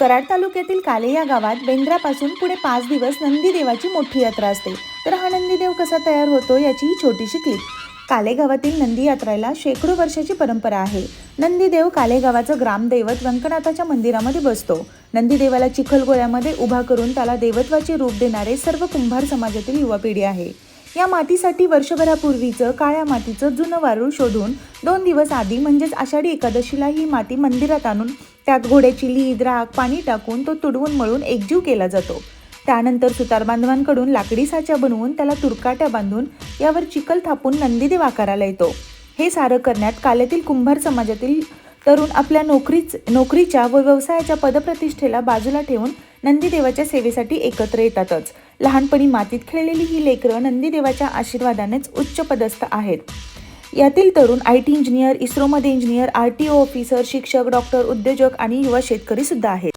कराड तालुक्यातील काले या गावात बेंद्रापासून पुढे पाच दिवस नंदीदेवाची मोठी यात्रा असते. तर हा नंदीदेव कसा तयार होतो याची ही छोटीशी क्लिप. काले गावातील नंदी यात्रेला शेकडो वर्षाची परंपरा आहे. नंदीदेव काले गावाचं ग्रामदैवत व्यंकनाथाच्या मंदिरामध्ये बसतो. नंदीदेवाला चिखलगोळ्यामध्ये उभा करून त्याला देवत्वाचे रूप देणारे सर्व कुंभार समाजातील युवा पिढी आहे. या मातीसाठी वर्षभरापूर्वीचं काळ्या मातीचं जुनं वारूळ शोधून दोन दिवस आधी म्हणजेच आषाढी एकादशीला ही माती मंदिरात आणून त्यात घोड्याची लीद राख पाणी टाकून तो तुडवून मळून एकजीव केला जातो. त्यानंतर सुतार बांधवांकडून लाकडी साच्या बनवून त्याला तुरकाट्या बांधून यावर चिखल थापून नंदीदेव आकाराला येतो. हे सारं करण्यात काल्यातील कुंभार समाजातील तरुण आपल्या नोकरीच नोकरीच्या व व्यवसायाच्या पदप्रतिष्ठेला बाजूला ठेवून नंदीदेवाच्या सेवेसाठी एकत्र येतातच. लहानपणी मातीत खेळलेली ही लेकरं नंदीदेवाच्या आशीर्वादानेच उच्च पदस्थ आहेत. यातील तरुण I T engineer इस्रोमध्ये engineer R T O officer शिक्षक डॉक्टर उद्योजक आणि युवा शेतकरी सुद्धा आहेत.